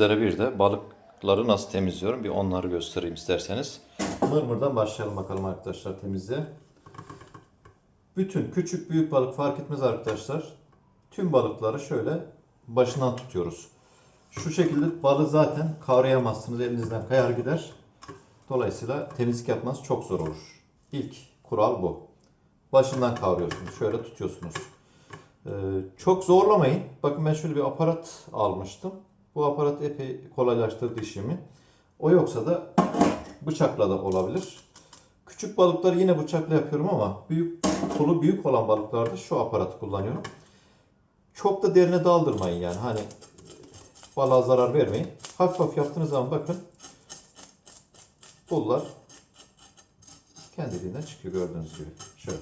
sizlere bir de balıkları nasıl temizliyorum bir onları göstereyim isterseniz. Mırmırdan başlayalım bakalım arkadaşlar temizliğe. Bütün küçük büyük balık fark etmez arkadaşlar. Tüm balıkları şöyle başından tutuyoruz. Şu şekilde balığı zaten kavrayamazsınız. Elinizden kayar gider. Dolayısıyla temizlik yapmanız çok zor olur. İlk kural bu. Başından kavruyorsunuz. Şöyle tutuyorsunuz. Ee, çok zorlamayın. Bakın ben şöyle bir aparat almıştım. Bu aparat epey kolaylaştırdı işimi. O yoksa da bıçakla da olabilir. Küçük balıkları yine bıçakla yapıyorum ama büyük pulu büyük olan balıklarda şu aparatı kullanıyorum. Çok da derine daldırmayın yani. Hani balığa zarar vermeyin. Hafif hafif yaptığınız zaman bakın pullar kendiliğinden çıkıyor gördüğünüz gibi. Şöyle.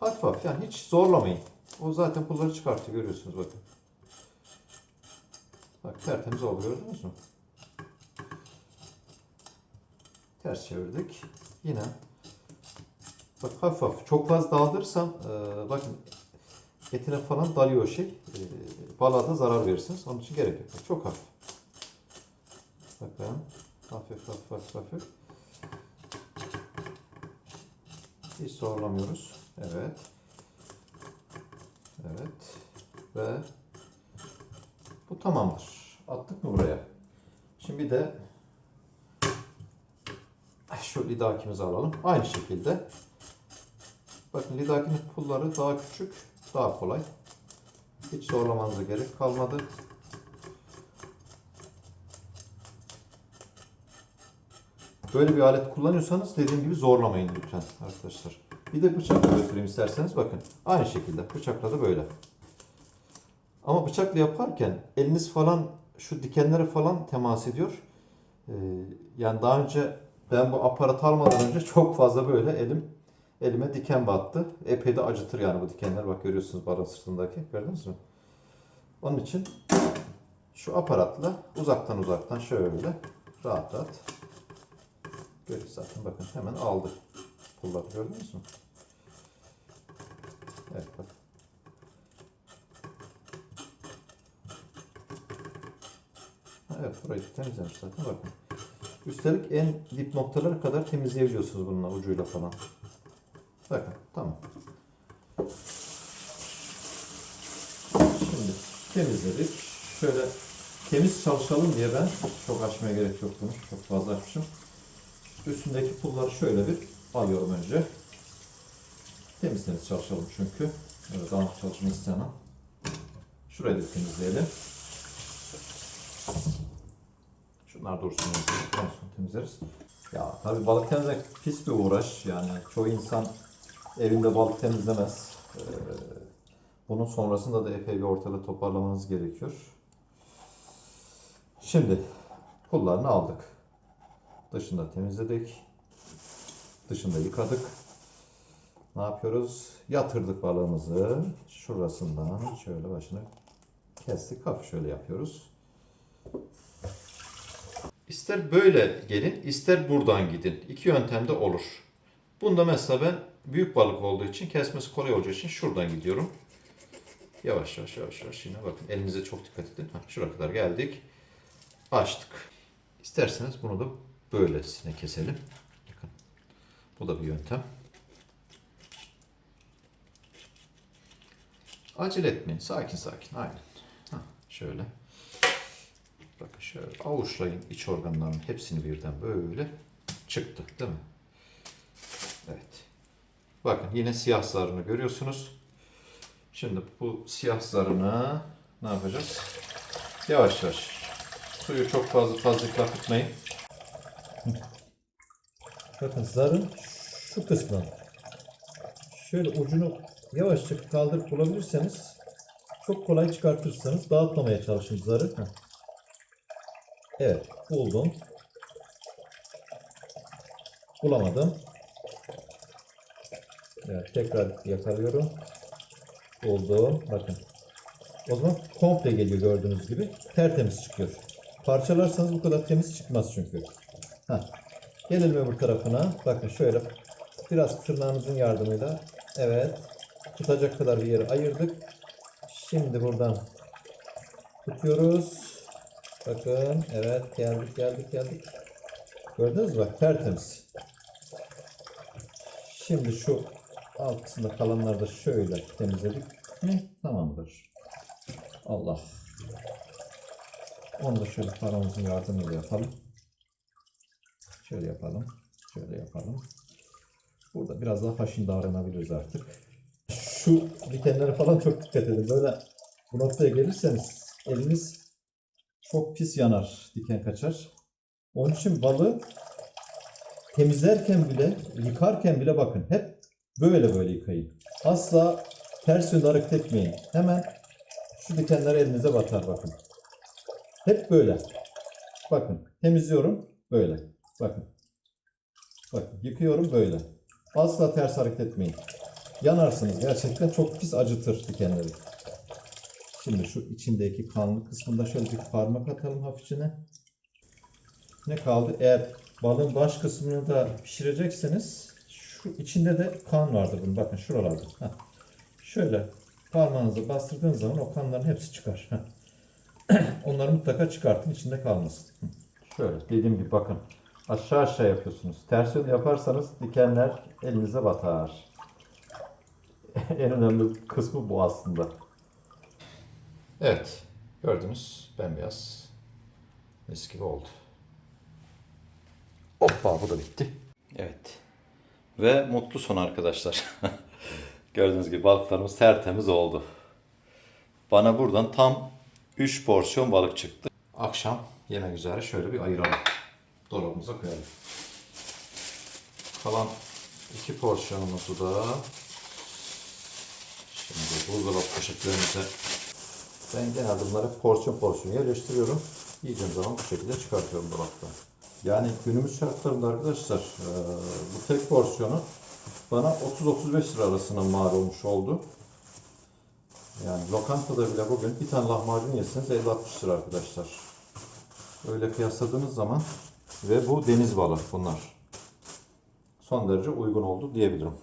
Hafif hafif yani hiç zorlamayın. O zaten pulları çıkartıyor görüyorsunuz bakın. Bak tertemiz oldu gördünüz mü? Ters çevirdik. Yine bak hafif hafif çok fazla daldırırsam e, bakın etine falan dalıyor şey. E, balığa da zarar verirsiniz. Onun için gerek yok. Çok hafif. Bakın hafif hafif hafif hafif. Hiç zorlamıyoruz. Evet. Evet. Ve bu tamamdır. Attık mı buraya? Şimdi de şu lidakimizi alalım. Aynı şekilde. Bakın lidakinin pulları daha küçük, daha kolay. Hiç zorlamanıza gerek kalmadı. Böyle bir alet kullanıyorsanız dediğim gibi zorlamayın lütfen arkadaşlar. Bir de bıçakla göstereyim isterseniz bakın. Aynı şekilde bıçakla da böyle. Ama bıçakla yaparken eliniz falan şu dikenlere falan temas ediyor. Ee, yani daha önce ben bu aparat almadan önce çok fazla böyle elim elime diken battı. Epey de acıtır yani bu dikenler. Bak görüyorsunuz balın sırtındaki. Gördünüz mü? Onun için şu aparatla uzaktan uzaktan şöyle rahat rahat Görüyoruz zaten bakın hemen aldı. Pulları gördünüz mü? Evet bak. Evet burayı temizlemiş zaten bakın. Üstelik en dip noktalara kadar temizleyebiliyorsunuz bununla ucuyla falan. Bakın tamam. Şimdi temizledik. Şöyle temiz çalışalım diye ben çok açmaya gerek yok bunu. Çok fazla açmışım. Üstündeki pulları şöyle bir alıyorum önce. Temiz temiz çalışalım çünkü. Öyle dağınık çalışmayı istemem. Şurayı da temizleyelim. Dursun. En son temizleriz. Ya tabii balık temizlemek pis bir uğraş. Yani çoğu insan evinde balık temizlemez. Ee, bunun sonrasında da epey bir ortada toparlamanız gerekiyor. Şimdi pullarını aldık. Dışında temizledik. Dışında yıkadık. Ne yapıyoruz? Yatırdık balığımızı. Şurasından şöyle başını kestik. Hafif şöyle yapıyoruz. İster böyle gelin, ister buradan gidin. İki yöntemde olur. Bunda mesela ben büyük balık olduğu için kesmesi kolay olacağı için şuradan gidiyorum. Yavaş yavaş yavaş yavaş yine bakın elinize çok dikkat edin. Ha, şuraya kadar geldik. Açtık. İsterseniz bunu da böylesine keselim. Bakın. Bu da bir yöntem. Acele etmeyin. Sakin sakin. Aynen. Hah, şöyle. Bakın şöyle avuçlayın iç organların hepsini birden böyle çıktı değil mi? Evet. Bakın yine siyah zarını görüyorsunuz. Şimdi bu siyah zarını ne yapacağız? Yavaş yavaş. Suyu çok fazla fazla akıtmayın. Bakın zarın şu kısmı. Şöyle ucunu yavaşça kaldırıp bulabilirseniz çok kolay çıkartırsanız dağıtmamaya çalışın zarı. Heh. Evet buldum. Bulamadım. Evet tekrar yakalıyorum. Buldum. Bakın. O zaman komple geliyor gördüğünüz gibi. Tertemiz çıkıyor. Parçalarsanız bu kadar temiz çıkmaz çünkü. Heh. Gelelim öbür tarafına. Bakın şöyle biraz tırnağınızın yardımıyla evet tutacak kadar bir yeri ayırdık. Şimdi buradan Tutuyoruz. Bakın evet geldik geldik geldik. Gördünüz mü tertemiz. Şimdi şu alt kalanları da şöyle temizledik mi tamamdır. Allah. Onu da şöyle paramızın yardımıyla yapalım. Şöyle yapalım. Şöyle yapalım. Burada biraz daha haşin davranabiliriz artık. Şu dikenlere falan çok dikkat edin. Böyle bu noktaya gelirseniz eliniz çok pis yanar, diken kaçar. Onun için balığı temizlerken bile, yıkarken bile bakın hep böyle böyle yıkayın. Asla ters yönde hareket etmeyin. Hemen şu dikenler elinize batar bakın. Hep böyle. Bakın temizliyorum böyle. Bakın. Bakın yıkıyorum böyle. Asla ters hareket etmeyin. Yanarsınız. Gerçekten çok pis acıtır dikenleri. Şimdi şu içindeki kanlı kısmında şöyle bir parmak atalım hafifçine. Ne kaldı? Eğer balığın baş kısmını da pişirecekseniz şu içinde de kan vardır bunun. Bakın şuralarda. Heh. Şöyle parmağınızı bastırdığınız zaman o kanların hepsi çıkar. Onları mutlaka çıkartın içinde kalmasın. Şöyle dediğim gibi bakın aşağı aşağı yapıyorsunuz. Ters yön yaparsanız dikenler elinize batar. en önemli kısmı bu aslında. Evet. Gördünüz bembeyaz. Mis gibi oldu. Hoppa bu da bitti. Evet. Ve mutlu son arkadaşlar. Gördüğünüz gibi balıklarımız tertemiz oldu. Bana buradan tam 3 porsiyon balık çıktı. Akşam yemek üzere şöyle bir ayıralım. Dolabımıza koyalım. Kalan 2 porsiyonumuzu da şimdi buzdolabı poşetlerimize ben genelde bunları porsiyon porsiyon yerleştiriyorum. Yiyeceğim zaman bu şekilde çıkartıyorum dolaptan. Yani günümüz şartlarında arkadaşlar bu tek porsiyonu bana 30-35 lira arasında mal olmuş oldu. Yani lokantada bile bugün bir tane lahmacun yeseniz 50-60 lira arkadaşlar. Öyle kıyasladığınız zaman ve bu deniz balığı bunlar. Son derece uygun oldu diyebilirim.